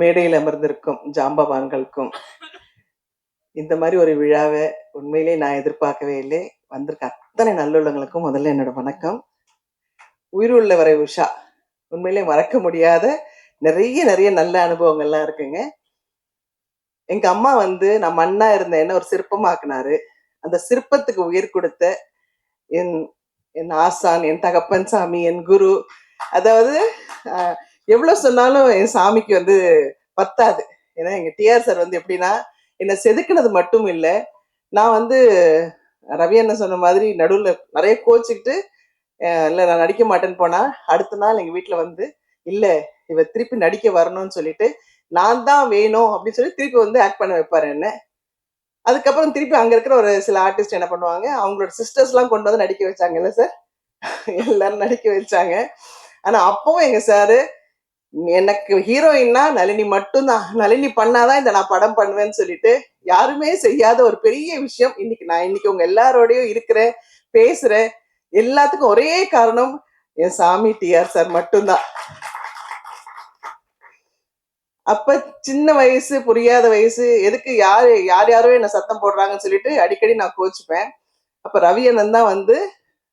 மேடையில் அமர்ந்திருக்கும் ஜாம்பவான்களுக்கும். இந்த மாதிரி ஒரு விழாவை உண்மையிலே நான் எதிர்பார்க்கவே இல்லை. வந்திருக்க அத்தனை நல்லுள்ளங்களுக்கும் முதல்ல என்னோட வணக்கம். உயிருள்ள வரை உஷா. உண்மையிலே மறக்க முடியாத நிறைய நிறைய நல்ல அனுபவங்கள்லாம் இருக்குங்க. எங்க அம்மா வந்து நான் இருந்த என்ன ஒரு சிற்பமாக்குனாரு. அந்த சிற்பத்துக்கு உயிர் கொடுத்த என் என் ஆசான் என் தகப்பன் சாமி என் குரு. அதாவது ஆஹ், எவ்வளவு சொன்னாலும் என் சாமிக்கு வந்து பத்தாது. ஏன்னா எங்க டிஆர் சார் வந்து எப்படின்னா என்னை செதுக்குனது மட்டும் இல்லை நான் வந்து ரவி அண்ணன் சொன்ன மாதிரி நடுவில் நிறைய கோச்சிக்கிட்டு இல்லை நான் நடிக்க மாட்டேன்னு போனா அடுத்த நாள் எங்கள் வீட்டில் வந்து இல்லை இவ திருப்பி நடிக்க வரணும்னு சொல்லிட்டு நான் தான் வேணும் அப்படின்னு சொல்லி திருப்பி வந்து ஆக்ட் பண்ண வைப்பாரு என்ன. அதுக்கப்புறம் திருப்பி அங்கே இருக்கிற ஒரு சில ஆர்டிஸ்ட் என்ன பண்ணுவாங்க அவங்களோட சிஸ்டர்ஸ்லாம் கொண்டு வந்து நடிக்க வச்சாங்கல்ல சார். எல்லாரும் நடிக்க வச்சாங்க. ஆனால் அப்பவும் எங்கள் சாரு எனக்கு ஹீரோயின்னா நளினி மட்டும்தான். நளினி பண்ணாதான் இந்த நான் படம் பண்ணுவேன்னு சொல்லிட்டு யாருமே செய்யாத ஒரு பெரிய விஷயம். இன்னைக்கு நான் இன்னைக்கு உங்க எல்லாரோடையும் இருக்கிறேன் பேசுறேன். எல்லாத்துக்கும் ஒரே காரணம் என் சாமி டிஆர் சார் மட்டும்தான். அப்ப சின்ன வயசு புரியாத வயசு எதுக்கு யார் யார் யாரோ என்ன சத்தம் போடுறாங்கன்னு சொல்லிட்டு அடிக்கடி நான் கோச்சுப்பேன். அப்ப ரவி அண்ணன் தான் வந்து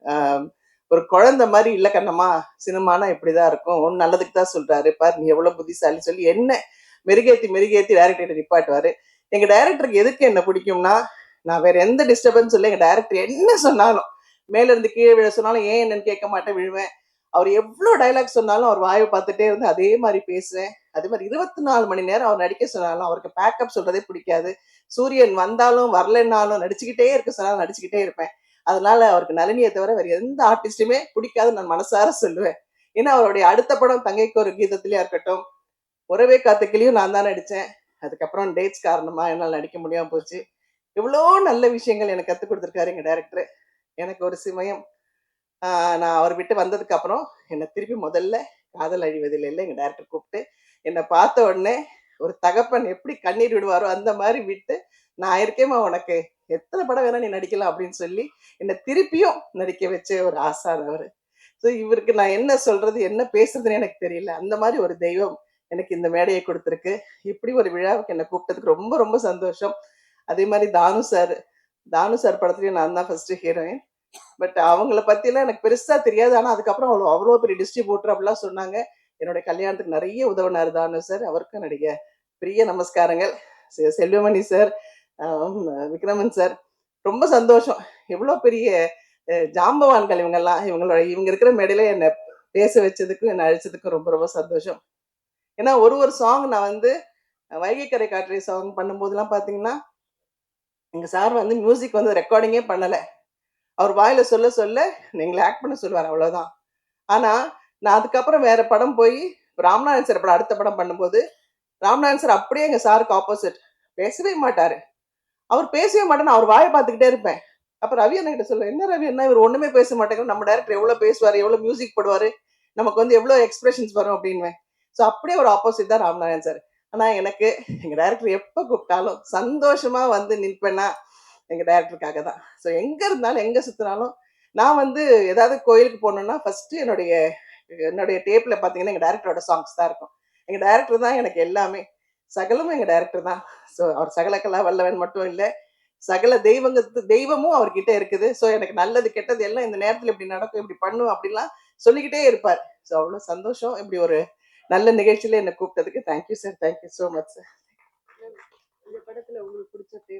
ஆஹ், ஒரு குழந்தை மாதிரி இல்லை கண்ணம்மா சினிமானா இப்படிதான் இருக்கும். ஒன்று நல்லதுக்கு தான் சொல்றாரு. பார் நீ எவ்வளவு புத்திசாலி சொல்லி என்ன மெருகேத்தி மெருகேத்தி டேரக்டர் நிப்பாட்டுவாரு. எங்க டைரக்டருக்கு எதுக்கு என்ன பிடிக்கும்னா நான் வேற எந்த டிஸ்டர்பன்ஸ் இல்லை எங்க டைரக்டர் என்ன சொன்னாலும் மேல இருந்து கீழே விழ சொன்னாலும் ஏன் என்னன்னு கேட்க மாட்டேன் விழுவேன். அவர் எவ்வளவு டைலாக் சொன்னாலும் அவர் வாயை பார்த்துட்டே இருந்து அதே மாதிரி பேசுவேன். அதே மாதிரி இருபத்தி நாலு மணி நேரம் அவர் நடிக்க சொன்னாலும் அவருக்கு பேக்கப் சொல்றதே பிடிக்காது. சூரியன் வந்தாலும் வரலைன்னாலும் நடிச்சுக்கிட்டே இருக்க சொன்னாலும் நடிச்சுக்கிட்டே இருப்பேன். அதனால அவருக்கு நளினியை தவிர வேறு எந்த ஆர்டிஸ்டுமே பிடிக்காதுன்னு நான் மனசார சொல்லுவேன். ஏன்னா அவருடைய அடுத்த படம் தங்கைக்கு ஒரு கீதத்திலேயே இருக்கட்டும் உறவே காத்துக்கிலையும் நான் தான் நடித்தேன் அதுக்கப்புறம் டேட்ஸ் காரணமாக என்னால் நடிக்க முடியாமல் போச்சு. இவ்வளோ நல்ல விஷயங்கள் எனக்கு கற்றுக் கொடுத்துருக்காரு எங்கள் டைரக்டர் எனக்கு ஒரு சமயம். நான் அவர் விட்டு வந்ததுக்கப்புறம் என்னை திருப்பி முதல்ல காதல் அழிவதில் இல்லை எங்கள் டேரக்டர் கூப்பிட்டு என்னை பார்த்த உடனே ஒரு தகப்பன் எப்படி கண்ணீர் விடுவாரோ அந்த மாதிரி விட்டு நான் இருக்கேம்மா உனக்கு. எத்தனை படம் வேணா நீ நடிக்கலாம் அப்படின்னு சொல்லி என்னை திருப்பியும் நடிக்க வச்ச ஒரு ஆசான் அவர். ஸோ இவருக்கு நான் என்ன சொல்றது என்ன பேசுறதுன்னு எனக்கு தெரியல. அந்த மாதிரி ஒரு தெய்வம் எனக்கு இந்த மேடையை கொடுத்துருக்கு. இப்படி ஒரு விழாவுக்கு என்னை கூப்பிட்டதுக்கு ரொம்ப ரொம்ப சந்தோஷம். அதே மாதிரி தானு சார் தானு சார் படத்துலயும் நான் தான் ஃபர்ஸ்ட் ஹீரோயின் பட் அவங்கள பத்திலாம் எனக்கு பெருசா தெரியாது. ஆனா அதுக்கப்புறம் அவ்வளோ அவ்வளோ பெரிய டிஸ்ட்ரிபியூட்டர் அப்படிலாம் சொன்னாங்க. என்னுடைய கல்யாணத்துக்கு நிறைய உதவினார் தானு சார். அவருக்கும் என்னுடைய பெரிய நமஸ்காரங்கள். செ- செல்வமணி சார் விக்ரமன் சார் ரொம்ப சந்தோஷம். எவ்வளோ பெரிய ஜாம்பவான்கள் இவங்கெல்லாம் இவங்களோட இவங்க இருக்கிற மேடையில என்னை பேச வச்சதுக்கும் என்னை அழைச்சதுக்கும் ரொம்ப ரொம்ப சந்தோஷம். ஏன்னா ஒரு ஒரு சாங் நான் வந்து வைகை வைகைக்கரை காற்றை சாங் பண்ணும்போதெல்லாம் பார்த்தீங்கன்னா எங்கள் சார் வந்து மியூசிக் வந்து ரெக்கார்டிங்கே பண்ணலை. அவர் வாயில சொல்ல சொல்ல எங்களை ஆக்ட் பண்ண சொல்லுவார் அவ்வளோதான் ஆனால் நான் அதுக்கப்புறம் வேற படம் போய் ராம்நாதன் சார் படம் அடுத்த படம் பண்ணும்போது ராம்நாதன் சார் அப்படியே எங்கள் சாருக்கு ஆப்போசிட் பேசவே மாட்டார். அவர் பேசவே மாட்டேன்னு அவர் வாயை பார்த்துக்கிட்டே இருப்பேன். அப்புறம் ரவி அண்ணா கிட்ட சொல்லுவேன் என்ன ரவி அண்ணா இவர் ஒண்ணுமே பேச மாட்டேங்கிற நம்ம டேரக்டர் எவ்வளவு பேசுவார் எவ்வளவு மியூசிக் போடுவார் நமக்கு வந்து எவ்வளவு எக்ஸ்பிரஷன்ஸ் வரும் அப்படின்வேன் ஸோ அப்படியே ஒரு ஆப்போசிட் தான் ராம்நாதன் சார் ஆனா எனக்கு எங்க டேரக்டர் எப்ப கூப்பிட்டாலும் சந்தோஷமா வந்து நிற்பேன்னா எங்க டேரக்டருக்காக தான். ஸோ எங்க இருந்தாலும் எங்க சுத்தினாலும் நான் வந்து ஏதாவது கோயிலுக்கு போனோம்னா ஃபர்ஸ்ட் என்னுடைய என்னுடைய டேப்ல பாத்தீங்கன்னா எங்க டேரக்டரோட சாங்ஸ் தான் இருக்கும். எங்க டேரக்டர் தான் எனக்கு எல்லாமே. சகலமும் எங்க டைரக்டர் தான். ஸோ அவர் சகலக்கலா வல்லவன் மட்டும் இல்லை. சகல தெய்வங்கத்து தெய்வமும் அவர்கிட்ட இருக்குது. ஸோ எனக்கு நல்லது கெட்டது எல்லாம் இந்த நேரத்தில் இப்படி நடக்கும் இப்படி பண்ணும் அப்படிலாம் சொல்லிக்கிட்டே இருப்பார். ஸோ அவ்வளோ சந்தோஷம். இப்படி ஒரு நல்ல நிகழ்ச்சியில என்னை கூப்பிட்டதுக்கு thank you sir thank you so much sir இந்த படத்துல உங்களுக்கு பிடிச்ச தேவை